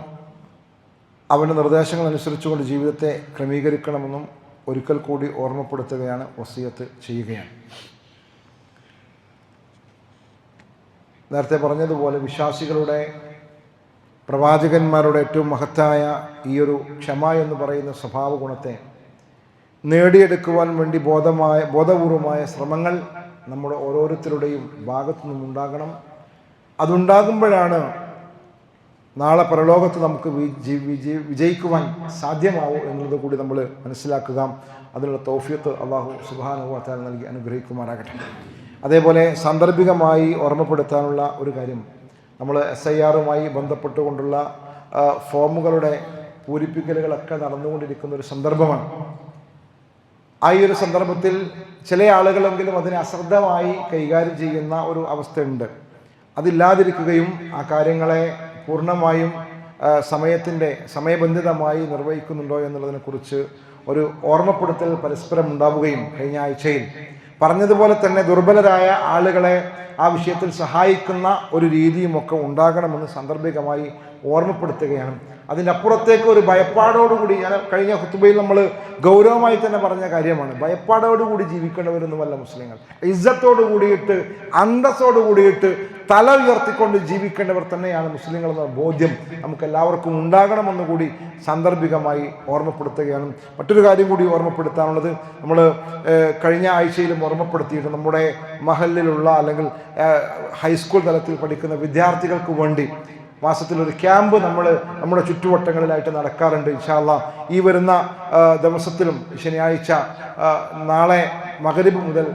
അവന്റെ നിർദ്ദേശങ്ങൾ അനുസരിച്ചുകൊണ്ട് ജീവിതത്തെ ക്രമീകരിക്കണമെന്നും ഒരിക്കൽ കൂടി ഓർമ്മപ്പെടുത്തുകയാണ് വസീയത്ത് ചെയ്യുകയാണ്. നേരത്തെ പറഞ്ഞതുപോലെ വിശ്വാസികളുടെ പ്രവാചകന്മാരുടെ ഏറ്റവും മഹത്തായ ഈ ഒരു ക്ഷമ എന്ന് പറയുന്ന സ്വഭാവ ഗുണത്തെ നേടിയെടുക്കുവാൻ വേണ്ടി ബോധമായ ബോധപൂർവമായ ശ്രമങ്ങൾ നമ്മുടെ ഓരോരുത്തരുടെയും ഭാഗത്തു നിന്നും ഉണ്ടാകണം അതുണ്ടാകുമ്പോഴാണ് നാളെ പരലോകത്ത് നമുക്ക് വിജി- വിജി- വിജയിക്കുവാൻ സാധ്യമാവും എന്നുള്ളത് കൂടി നമ്മൾ മനസ്സിലാക്കുക. അതിനുള്ള തൗഫിയത്ത് അള്ളാഹു സുബാനുഭവത്താൽ നൽകി അനുഗ്രഹിക്കുമാറാകട്ടെ. അതേപോലെ സാന്ദർഭികമായി ഓർമ്മപ്പെടുത്താനുള്ള ഒരു കാര്യം. നമ്മൾ എസ് ഐ ആറുമായി ബന്ധപ്പെട്ടുകൊണ്ടുള്ള ഫോമുകളുടെ പൂരിപ്പിക്കലുകളൊക്കെ നടന്നുകൊണ്ടിരിക്കുന്ന ഒരു സന്ദർഭമാണ്. ആ ഒരു സന്ദർഭത്തിൽ ചില ആളുകളെങ്കിലും അതിനെ അശ്രദ്ധമായി കൈകാര്യം ചെയ്യുന്ന ഒരു അവസ്ഥയുണ്ട്. അതില്ലാതിരിക്കുകയും ആ കാര്യങ്ങളെ പൂർണമായും സമയത്തിന്റെ സമയബന്ധിതമായി നിർവഹിക്കുന്നുണ്ടോ എന്നുള്ളതിനെക്കുറിച്ച് ഒരു ഓർമ്മപ്പെടുത്തൽ പരസ്പരം ഉണ്ടാവുകയും കഴിഞ്ഞ ആഴ്ചയിൽ. പറഞ്ഞതുപോലെ തന്നെ ദുർബലരായ ആളുകളെ ആ വിഷയത്തിൽ സഹായിക്കുന്ന ഒരു രീതിയുമൊക്കെ ഉണ്ടാകണമെന്ന് സാന്ദർഭികമായി ഓർമ്മപ്പെടുത്തുകയാണ്. അതിന്റെ അപ്പുറത്തേക്ക് ഒരു ഭയപ്പാടോടുകൂടി ഞാൻ കഴിഞ്ഞ ഹുത്തുബയിൽ നമ്മൾ ഗൗരവമായി തന്നെ പറഞ്ഞ കാര്യമാണ്. ഭയപ്പാടോടുകൂടി ജീവിക്കേണ്ടവരൊന്നുമല്ല മുസ്ലിങ്ങൾ. ഇജ്ജത്തോടു കൂടിയിട്ട് അന്തസ്സോടു കൂടിയിട്ട് തല ഉയർത്തിക്കൊണ്ട് ജീവിക്കേണ്ടവർ തന്നെയാണ് മുസ്ലിങ്ങൾ എന്ന ബോധ്യം നമുക്ക് എല്ലാവർക്കും ഉണ്ടാകണമെന്ന് കൂടി സാന്ദർഭികമായി ഓർമ്മപ്പെടുത്തുകയാണ്. മറ്റൊരു കാര്യം കൂടി ഓർമ്മപ്പെടുത്താനുള്ളത് നമ്മൾ കഴിഞ്ഞ ആഴ്ചയിലും ഓർമ്മപ്പെടുത്തിയിട്ട് നമ്മുടെ മഹലിലുള്ള അല്ലെങ്കിൽ ഹൈസ്കൂൾ തലത്തിൽ പഠിക്കുന്ന വിദ്യാർത്ഥികൾക്ക് വേണ്ടി മാസത്തിലൊരു ക്യാമ്പ് നമ്മൾ നമ്മുടെ ചുറ്റുവട്ടങ്ങളിലായിട്ട് നടക്കാറുണ്ട് ഇൻഷാല്ല ഈ വരുന്ന ദിവസത്തിലും ശനിയാഴ്ച നാളെ മകരിബ് മുതൽ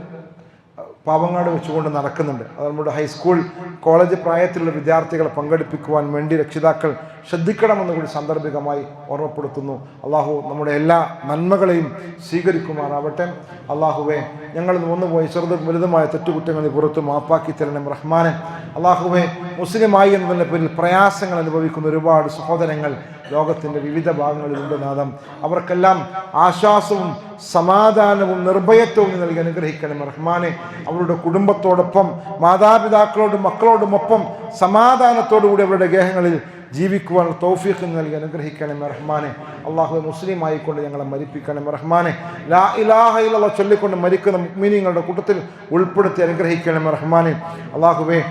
പാവങ്ങാട് വെച്ചുകൊണ്ട് നടക്കുന്നുണ്ട്. അത് നമ്മുടെ ഹൈസ്കൂൾ കോളേജ് പ്രായത്തിലുള്ള വിദ്യാർത്ഥികളെ പങ്കെടുപ്പിക്കുവാൻ വേണ്ടി രക്ഷിതാക്കൾ ശ്രദ്ധിക്കണമെന്ന് കൂടി സാന്ദർഭികമായി ഓർമ്മപ്പെടുത്തുന്നു. അള്ളാഹു നമ്മുടെ എല്ലാ നന്മകളെയും സ്വീകരിക്കുമാറാവട്ടെ. അള്ളാഹുവെ ഞങ്ങൾ വന്നുപോയി ചെറുതും വലുതുമായ തെറ്റുകുറ്റങ്ങളിൽ പുറത്ത് മാപ്പാക്കി തരണം റഹ്മാനെ. അള്ളാഹുവെ മുസ്ലിമായി എന്നതിന്റെ പേരിൽ പ്രയാസങ്ങൾ അനുഭവിക്കുന്ന ഒരുപാട് സഹോദരങ്ങൾ ലോകത്തിന്റെ വിവിധ ഭാഗങ്ങളിലുണ്ട് നാദം അവർക്കെല്ലാം ആശ്വാസവും സമാധാനവും നിർഭയത്വവും നൽകി അനുഗ്രഹിക്കണം റഹ്മാനെ. അവരുടെ കുടുംബത്തോടൊപ്പം മാതാപിതാക്കളോടും മക്കളോടുമൊപ്പം സമാധാനത്തോടുകൂടി അവരുടെ ഗേഹങ്ങളിൽ ജീവിക്കുവാൻ തൗഫീഖ് നൽകി അനുഗ്രഹിക്കണം റഹ്മാനെ. അള്ളാഹു മുസ്ലിം ആയിക്കൊണ്ട് ഞങ്ങളെ മരിപ്പിക്കണം റഹ്മാനെ. ലാ ഇലാഹ ഇല്ലല്ലാഹ് ചൊല്ലിക്കൊണ്ട് മരിക്കുന്ന മീനിങ്ങളുടെ കൂട്ടത്തിൽ ഉൾപ്പെടുത്തി അനുഗ്രഹിക്കണം റഹ്മാനെ. അള്ളാഹുവേ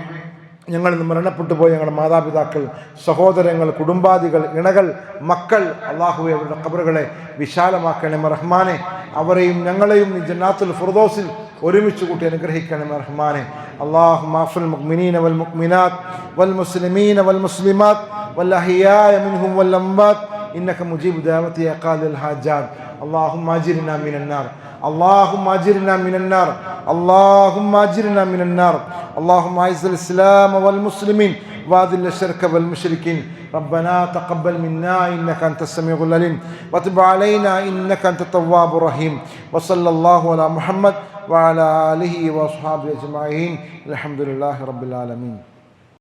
ഞങ്ങൾ മരണപ്പെട്ടു പോയ ഞങ്ങളുടെ മാതാപിതാക്കൾ സഹോദരങ്ങൾ കുടുംബാദികൾ ഇണകൾ മക്കൾ അള്ളാഹു അവരുടെ കബറുകളെ വിശാലമാക്കണേ റഹ്മാനെ. അവരെയും ഞങ്ങളെയും ജന്നാത്തുൽ ഫുർദോസിൽ ഒരുമിച്ച് കൂട്ടി അനുഗ്രഹിക്കണേ റഹ്മാനെ. അള്ളാഹു മാഫുൽ മുഖ്മിനീന വൽ മുഖ്മിനാത് വൽ മുസ്ലിമീന വൽ മുസ്ലിമാത്ത് വല്ലഹിയായ മിൻഹും വല്ലമ്പാത്ത് ഇന്നക മുജീബ് ദേവത്തിയ ഖാദിൽ ഹാജാദ് അള്ളാഹു മാജിരിന മിനന്നാർ. اللهم أجرنا من النار. اللهم أجرنا من النار. اللهم أعز الإسلام والمسلمين وأذل الشرك والمشركين. ربنا تقبل منا إنك أنت السميع العليم. وتب علينا إنك أنت التواب الرحيم. وصلى الله على محمد وعلى آله وأصحابه أجمعين. الحمد لله رب العالمين.